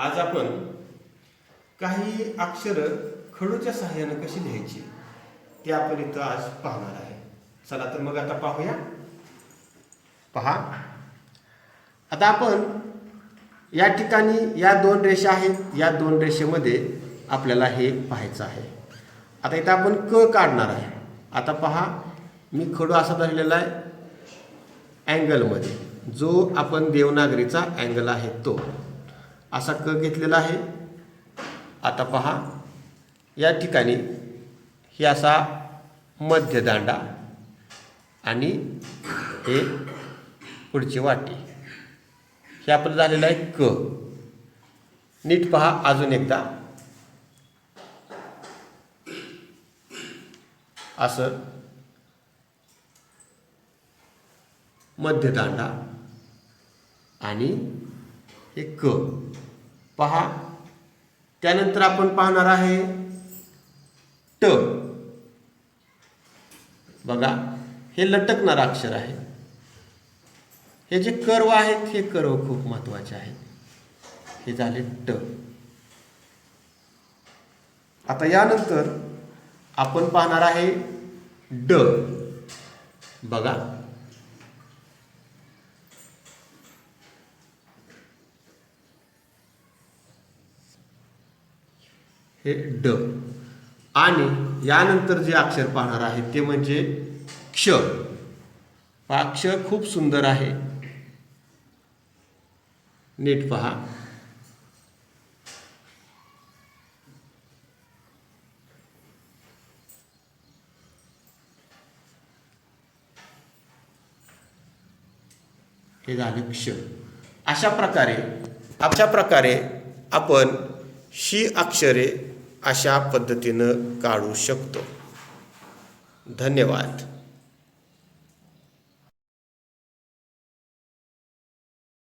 आज आपण काही अक्षरं खडूच्या सहाय्यानं कशी लिहायची ते आपण इथं आज पाहणार आहे. चला तर मग आता पाहूया. पहा. आता आपण या ठिकाणी या दोन रेषा आहेत. या दोन रेषेमध्ये आपल्याला हे पाहायचं आहे. आता इथं आपण क काढणार आहे. आता पहा. मी खडू असा धरलेला आहे. अँगलमध्ये. जो आपण देवनागरीचा अँगल आहे तो. असा क घेतलेला आहे. आता पहा या ठिकाणी हे असा मध्यदांडा आणि हे पुढची वाटी. हे आपलं झालेलं आहे क. नीट पहा अजून एकदा. असं मध्यदांडा आणि हे क पहा. त्यानंतर आपण पाहणार आहे ट. बघा हे लटकणार अक्षर आहे. हे जे कर्व आहेत हे कर्व खूप महत्त्वाचे आहेत. हे झाले ट. आता यानंतर आपण पाहणार आहे ड. बघा. हे ड. आणि यानंतर जे अक्षर पाहणार आहे ते म्हणजे क्ष. हा अक्षर खूप सुंदर आहे. नीट पहा. हे झालं क्ष. अशा प्रकारे अशा प्रकारे आपण ही अक्षरे अशा पद्धतीनं काढू शकतो. धन्यवाद.